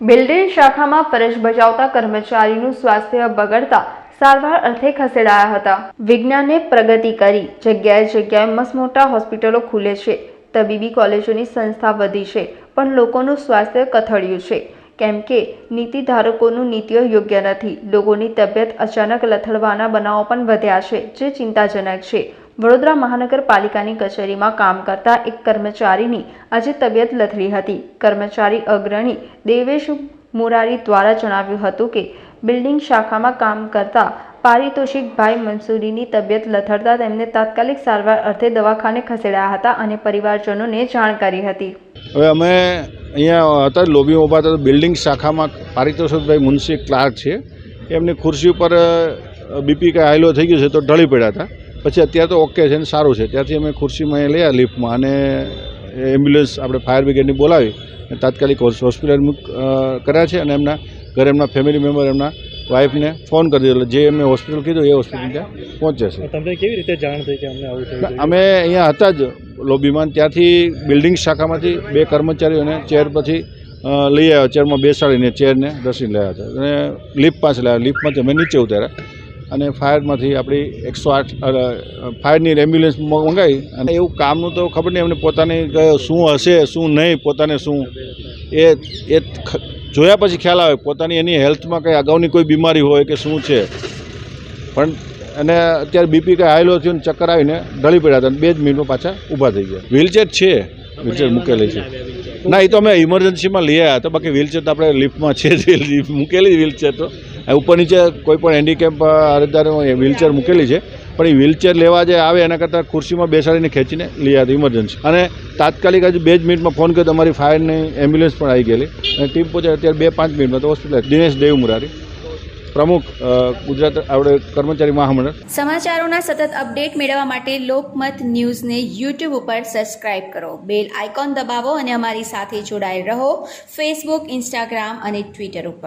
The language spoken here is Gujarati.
બિલ્ડિંગ શાખામાં ફરજ બજાવતા કર્મચારીનું સ્વાસ્થ્ય બગડતા સારવાર અર્થે ખસેડાયા હતા. વિજ્ઞાને પ્રગતિ કરી. જગ્યાએ જગ્યાએ મસમોટા હોસ્પિટલો ખુલે છે. તબીબી કોલેજોની સંસ્થા વધી છે, પણ લોકોનું સ્વાસ્થ્ય કથળ્યું છે. કેમ કે નીતિ ધારકોનું નીતિઓ યોગ્ય નથી. લોકોની તબિયત અચાનક લથડવાના બનાવો પણ વધ્યા છે, જે ચિંતાજનક છે. વડોદરા મહાનગરપાલિકાની કચેરીમાં કામ કરતા એક કર્મચારીની આજે તબિયત લથડી હતી. કર્મચારી અગ્રણી દેવેશ મુરારી દ્વારા જણાવ્યું હતું કે, બિલ્ડિંગ શાખામાં કામ કરતા પારિતોષિક ભાઈ મંસૂરીની તબિયત લથડતા તેમને તાત્કાલિક સારવાર અર્થે દવાખાને ખસેડાયા હતા અને પરિવારજનોને જાણ કરી હતી. હવે અમે અહીંયા હતા, લોબીમાં ઊભા હતા બિલ્ડિંગ શાખામાં પારિતોષિકભાઈ મુનશી ક્લાર્ક છે. એમની ખુરશી ઉપર બીપી કાંઈ હાઈલો થઈ ગયું છે તો ઢળી પડ્યા હતા. પછી અત્યારે તો ઓકે છે ને સારું છે. ત્યાંથી અમે ખુરશીમાં એ લઈ લિફ્ટમાં અને એમ્બ્યુલન્સ આપણે ફાયર બ્રિગેડની બોલાવી અને તાત્કાલિક હોસ- હોસ્પિટલ મૂક કર્યા છે અને એમના ઘરે એમના ફેમિલી મેમ્બર એમના વાઈફને ફોન કરી દીધો. એટલે જે એમને હોસ્પિટલ કીધું એ હોસ્પિટલ ત્યાં પહોંચ્યા છે. તમને કેવી રીતે જાણ થઈ કે અમને આવું? અમે અહીંયા હતા જ લોબીમાં ત્યાંથી બિલ્ડિંગ શાખામાંથી બે કર્મચારીઓને ચેર પછી લઈ આવ્યા. ચેરમાં બેસાડીને ચેરને રસી લાવ્યા હતા. અને લિફ્ટ પાસે લાવ્યા લિફ્ટમાંથી અમે નીચે ઉતાર્યા. અને ફાયરમાંથી આપણી એકસો આઠ ફાયરની એમ્બ્યુલન્સ મંગાવી અને એવું કામનું તો ખબર નહીં, એમને પોતાની શું હશે, શું નહીં, પોતાને શું. એ એ જોયા પછી ખ્યાલ આવે, પોતાની એની હેલ્થમાં કંઈ અગાઉની કોઈ બીમારી હોય કે શું છે. પણ અને અત્યારે બીપી કંઈ હાઈલો થયું ચક્કર આવીને ઢળી પડ્યા હતા બે જ મિનિટમાં પાછા ઊભા થઈ ગયા. વ્હીલચેર છે, વ્હીલચેર મૂકેલી છે. ના, એ તો અમે ઇમરજન્સીમાં લઈ આવ્યા હતા, બાકી વ્હીલચેર તો આપણે લિફ્ટમાં છે જ લીફ- મૂકેલી વ્હીલચેર તો. ઉપર નીચે કોઈ પણ હેન્ડીકેપ અરજદાર વ્હીલચેર મૂકેલી છે. પણ એ વ્હીલચેર લેવા જે આવે એના કરતાં ખુરશીમાં બેસાડીને ખેંચીને લઈ આવ્યા ઇમરજન્સી અને તાત્કાલિક હજુ બે જ મિનિટમાં ફોન કર્યો, તમારી ફાયરની એમ્બ્યુલન્સ પણ આવી ગયેલી. અને ટીમ પહોંચે અત્યારે બે પાંચ મિનિટમાં તો હોસ્પિટલ દિનેશ દેવ મુરારી પ્રમુખ ગુજરાત આપણે કર્મચારી મહામંડળ. સમાચારોના સતત અપડેટ મેળવવા માટે લોકમત ન્યૂઝને યુટ્યુબ ઉપર સબસ્ક્રાઇબ કરો. બેલ આઇકોન દબાવો અને અમારી સાથે જોડાયેલ રહો. ફેસબુક ઇન્સ્ટાગ્રામ અને ટ્વિટર ઉપર.